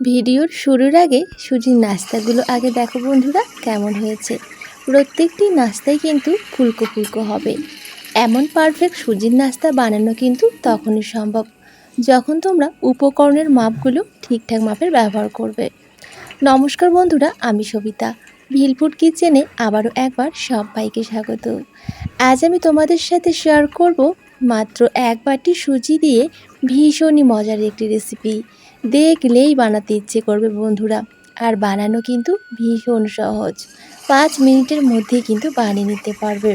ভিডিওর শুরুর আগে সুজির নাস্তাগুলো আগে দেখো বন্ধুরা, কেমন হয়েছে? প্রত্যেকটি নাস্তাই কিন্তু ফুলকো ফুলকো হবে। এমন পারফেক্ট সুজির নাস্তা বানানো কিন্তু তখনই সম্ভব, যখন তোমরা উপকরণের মাপগুলো ঠিকঠাক মাপের ব্যবহার করবে। নমস্কার বন্ধুরা, আমি সবিতা। ভিলফুড কিচেনে আবারও একবার সবাইকে স্বাগত। আজ আমি তোমাদের সাথে শেয়ার করব মাত্র এক বাটি সুজি দিয়ে ভীষণই মজার একটি রেসিপি দেখলেই বানাতে ইচ্ছে করবে বন্ধুরা। আর বানানো কিন্তু ভীষণ সহজ। পাঁচ মিনিটের মধ্যেই কিন্তু বানিয়ে নিতে পারবে।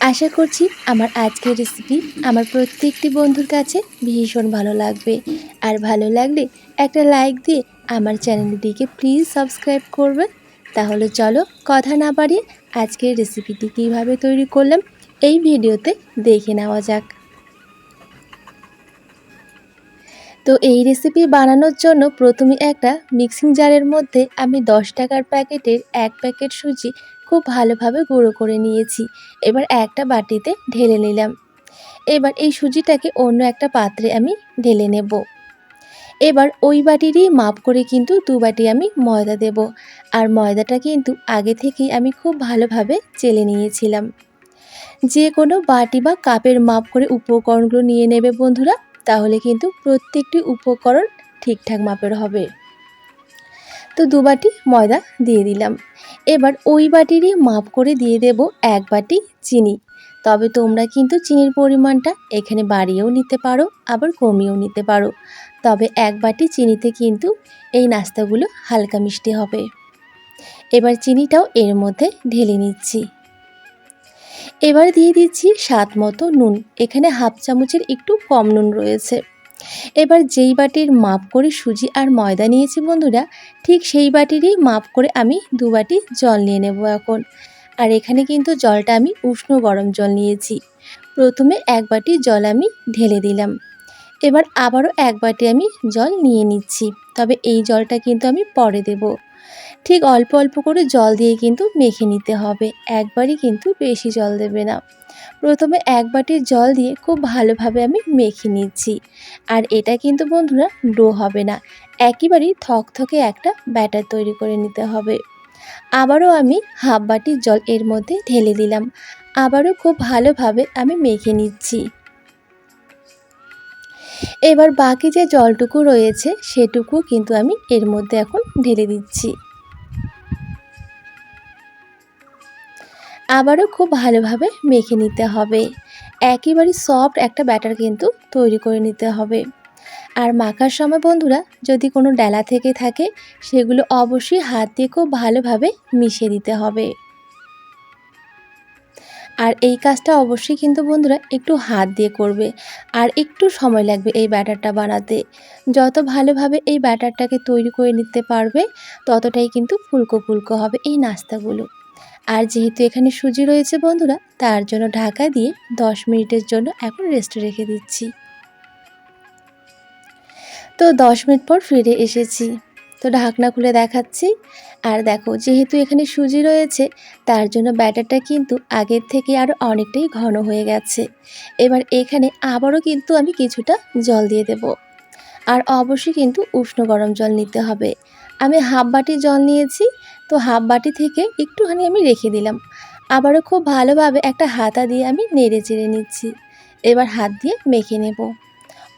আশা করছি আমার আজকের রেসিপি আমার প্রত্যেকটি বন্ধুর কাছে ভীষণ ভালো লাগবে। আর ভালো লাগলে একটা লাইক দিয়ে আমার চ্যানেলটিকে প্লিজ সাবস্ক্রাইব করবে তাহলে চলো কথা না বাড়িয়ে আজকের রেসিপিটি কীভাবে তৈরি করলাম, এই ভিডিওতে দেখে নেওয়া যাক। তো এই রেসিপি বানানোর জন্য প্রথমে একটা মিক্সিং জারের মধ্যে আমি দশ টাকার প্যাকেটের এক প্যাকেট সুজি খুব ভালোভাবে গুঁড়ো করে নিয়েছি। এবার একটা বাটিতে ঢেলে নিলাম। এবার এই সুজিটাকে অন্য একটা পাত্রে আমি ঢেলে নেব। এবার ওই বাটিরই মাপ করে কিন্তু দু বাটি আমি ময়দা দেব। আর ময়দাটা কিন্তু আগে থেকেই আমি খুব ভালোভাবে চেলে নিয়েছিলাম। যে কোনো বাটি বা কাপের মাপ করে উপকরণগুলো নিয়ে নেবে বন্ধুরা। তাহলে কিন্তু প্রত্যেকটি উপকরণ ঠিকঠাক মাপের হবে। তো দু বাটি ময়দা দিয়ে দিলাম। এবার ওই বাটিরই মাপ করে দিয়ে দেব এক বাটি চিনি। তবে তোমরা কিন্তু চিনির পরিমাণটা এখানে বাড়িয়েও নিতে পারো, আবার কমিয়েও নিতে পারো। তবে এক বাটি চিনিতে কিন্তু এই নাস্তাগুলো হালকা মিষ্টি হবে। এবার চিনিটাও এর মধ্যে ঢেলে নিচ্ছি। এবার দিয়ে দিচ্ছি স্বাদ মতো নুন। এখানে হাফ চামচের একটু কম নুন রয়েছে। এবার যেই বাটির মাপ করে সুজি আর ময়দা নিয়েছি বন্ধুরা, ঠিক সেই বাটিরই মাপ করে আমি দু বাটি জল নিয়ে নেব এখন। আর এখানে কিন্তু জলটা আমি উষ্ণ গরম জল নিয়েছি। প্রথমে এক বাটি জল আমি ঢেলে দিলাম। এবার আবারও এক বাটি আমি জল নিয়ে নিচ্ছি। তবে এই জলটা কিন্তু আমি পরে দেব। ঠিক অল্প অল্প করে জল দিয়ে কিন্তু মেখে নিতে হবে। একবারই কিন্তু বেশি জল দেবে না। প্রথমে এক বাটির জল দিয়ে খুব ভালোভাবে আমি মেখে নিচ্ছি। আর এটা কিন্তু বন্ধুরা ডো হবে না। একেবারেই থকথকে একটা ব্যাটার তৈরি করে নিতে হবে। আবারও আমি হাফ বাটির জল এর মধ্যে ঢেলে দিলাম। আবারও খুব ভালোভাবে আমি মেখে নিচ্ছি। এবার বাকি যে জলটুকু রয়েছে সেটুকু কিন্তু আমি এর মধ্যে এখন ঢেলে দিচ্ছি। আবারও খুব ভালোভাবে মেখে নিতে হবে। একেবারে সফট একটা ব্যাটার কিন্তু তৈরি করে নিতে হবে। আর মাখার সময় বন্ধুরা, যদি কোনো ডেলা থেকে থাকে, সেগুলো অবশ্যই হাত দিয়ে খুব ভালোভাবে মিশিয়ে দিতে হবে। আর এই কাজটা অবশ্যই কিন্তু বন্ধুরা একটু হাত দিয়ে করবে আর একটু সময় লাগবে এই ব্যাটারটা বানাতে। যত ভালোভাবে এই ব্যাটারটাকে তৈরি করে নিতে পারবে, ততটাই কিন্তু ফুলকো ফুলকো হবে এই নাস্তাগুলো। আর যেহেতু এখানে সুজি রয়েছে বন্ধুরা, তার জন্য ঢাকা দিয়ে দশ মিনিটের জন্য এখন রেস্টে রেখে দিচ্ছি। তো দশ মিনিট পর ফিরে এসেছি। তো ঢাকনা খুলে দেখাচ্ছি। আর দেখো, যেহেতু এখানে সুজি রয়েছে, তার জন্য ব্যাটারটা কিন্তু আগের থেকে আরও অনেকটাই ঘন হয়ে গেছে। এবার এখানে আবারও কিন্তু আমি কিছুটা জল দিয়ে দেব। আর অবশ্যই কিন্তু উষ্ণ গরম জল নিতে হবে। আমি হাফ বাটি জল নিয়েছি, তো হাফ বাটি থেকে একটুখানি আমি রেখে দিলাম। আবারও খুব ভালোভাবে একটা হাতা দিয়ে আমি নেড়ে চেড়ে নিচ্ছি। এবার হাত দিয়ে মেখে নেব।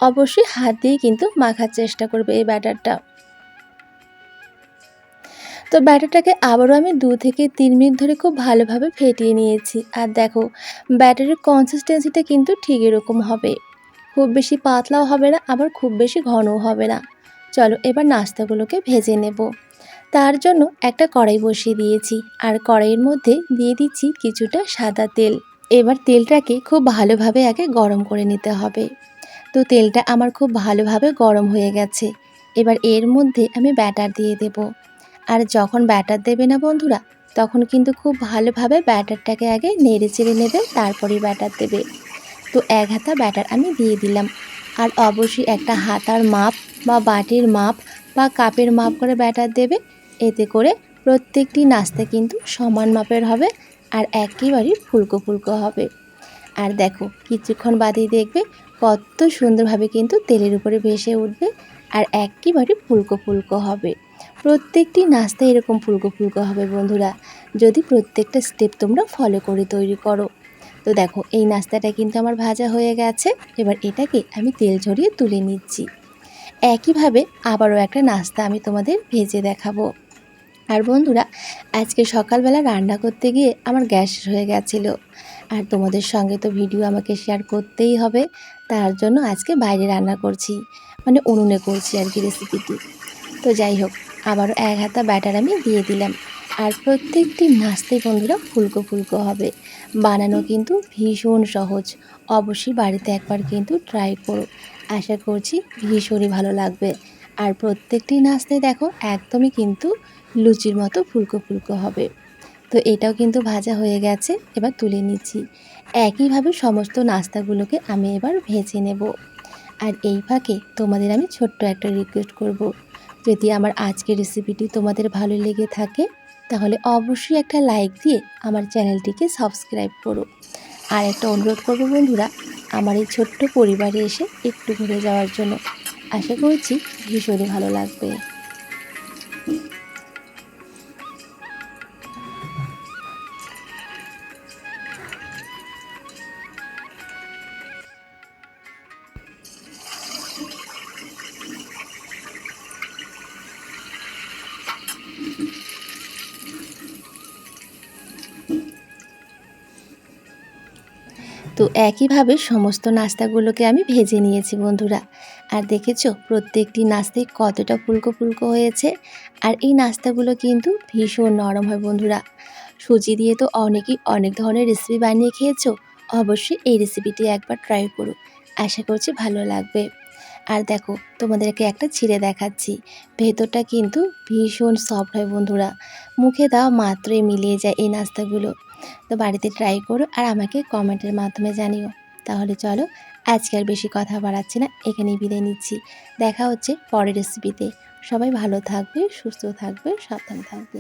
অবশ্যই হাত দিয়ে কিন্তু মাখার চেষ্টা করবে এই ব্যাটারটা। তো ব্যাটারটাকে আবারও আমি দু থেকে তিন মিনিট ধরে খুব ভালোভাবে ফেটিয়ে নিয়েছি। আর দেখো, ব্যাটারের কনসিস্টেন্সিটা কিন্তু ঠিক এরকম হবে। খুব বেশি পাতলাও হবে না, আবার খুব বেশি ঘনও হবে না। চলো, এবার নাস্তাগুলোকে ভেজে নেব। তার জন্য একটা কড়াই বসিয়ে দিয়েছি। আর কড়াইয়ের মধ্যে দিয়ে দিচ্ছি কিছুটা সাদা তেল। এবার তেলটাকে খুব ভালোভাবে আগে গরম করে নিতে হবে। তো তেলটা আমার খুব ভালোভাবে গরম হয়ে গেছে। এবার এর মধ্যে আমি ব্যাটার দিয়ে দেব। আর যখন ব্যাটার দেবে না বন্ধুরা, তখন কিন্তু খুব ভালোভাবে ব্যাটারটাকে আগে নেড়ে চেড়ে নেবে, তারপরেই ব্যাটার দেবে। তো এক হাতা ব্যাটার আমি দিয়ে দিলাম। আর অবশ্যই একটা হাতার মাপ বা বাটির মাপ বা কাপের মাপ করে ব্যাটার দেবে। এতে করে প্রত্যেকটি নাস্তা কিন্তু সমান মাপের হবে আর একেবারেই ফুলকো ফুলকো হবে। আর দেখো, কিছুক্ষণ বাদেই দেখবে কত সুন্দরভাবে কিন্তু তেলের উপরে ভেসে উঠবে আর একেবারে ফুলকো ফুলকো হবে। প্রত্যেকটি নাস্তা এরকম ফুলকো ফুলকো হবে বন্ধুরা। যদি প্রত্যেকটা স্টেপ তোমরা ফলো করে তৈরি করো। তো দেখো, এই নাস্তাটা কিন্তু আমার ভাজা হয়ে গেছে। এবার এটাকে আমি তেল ঝরিয়ে তুলে নিচ্ছি। একইভাবে আবারও একটা নাস্তা আমি তোমাদের ভেজে দেখাবো। আর বন্ধুরা, আজকে সকালবেলা রান্না করতে গিয়ে আমার গ্যাস হয়ে গেছিল। আর তোমাদের সঙ্গে তো ভিডিও আমাকে শেয়ার করতেই হবে। তার জন্য আজকে বাইরে রান্না করছি। মানে উনুনে করছি আর কি রেসিপিটি তো যাই হোক আবারও এক হাতা ব্যাটার আমি দিয়ে দিলাম। আর প্রত্যেকটি নাস্তে বন্ধুরা ফুলকো ফুলকো হবে। বানানো কিন্তু ভীষণ সহজ। অবশ্যই বাড়িতে একবার কিন্তু ট্রাই করো আশা করছি ভীষণই ভালো লাগবে। আর প্রত্যেকটি নাস্তে দেখো একদমই কিন্তু লুচির মতো ফুলকো ফুলকো হবে। তো এটাও কিন্তু ভাজা হয়ে গেছে, এবার তুলে নিচ্ছি। একইভাবে সমস্ত নাস্তাগুলোকে আমি এবার ভেজে নেব। আর এই ফাঁকে তোমাদের আমি ছোট্ট একটা রিকোয়েস্ট করব। যদি আমার আজকের রেসিপিটি তোমাদের ভালো লেগে থাকে, তাহলে অবশ্যই একটা লাইক দিয়ে আমার চ্যানেলটিকে সাবস্ক্রাইব করো। আর একটা অনুরোধ করব বন্ধুরা, আমার এই ছোট্ট পরিবারে এসে একটু ঘুরে যাওয়ার জন্য। আশা করছি ভীষণই ভালো লাগবে। তো একইভাবে সমস্ত নাস্তাগুলোকে আমি ভেজে নিয়েছি বন্ধুরা। আর দেখেছ, প্রত্যেকটি নাস্তায় কতটা ফুলকো ফুলকো হয়েছে। আর এই নাস্তাগুলো কিন্তু ভীষণ নরম হয় বন্ধুরা। সুজি দিয়ে তো অনেকেই অনেক ধরনের রেসিপি বানিয়ে খেয়েছো। অবশ্যই এই রেসিপিটি একবার ট্রাই করো। আশা করছি ভালো লাগবে। আর দেখো, তোমাদেরকে একটা ছিঁড়ে দেখাচ্ছি। ভেতরটা কিন্তু ভীষণ সফট হয় বন্ধুরা। মুখে দেওয়া মাত্রই মিলিয়ে যায় এই নাস্তাগুলো। তো বাড়িতে ট্রাই করো আর আমাকে কমেন্টের মাধ্যমে জানিও। তাহলে চলো, আজকে আর বেশি কথা বাড়াচ্ছি না, এখানেই বিদায় নিচ্ছি। দেখা হচ্ছে পরের রেসিপিতে সবাই ভালো থাকবে, সুস্থ থাকবে, সাবধানে থাকবে।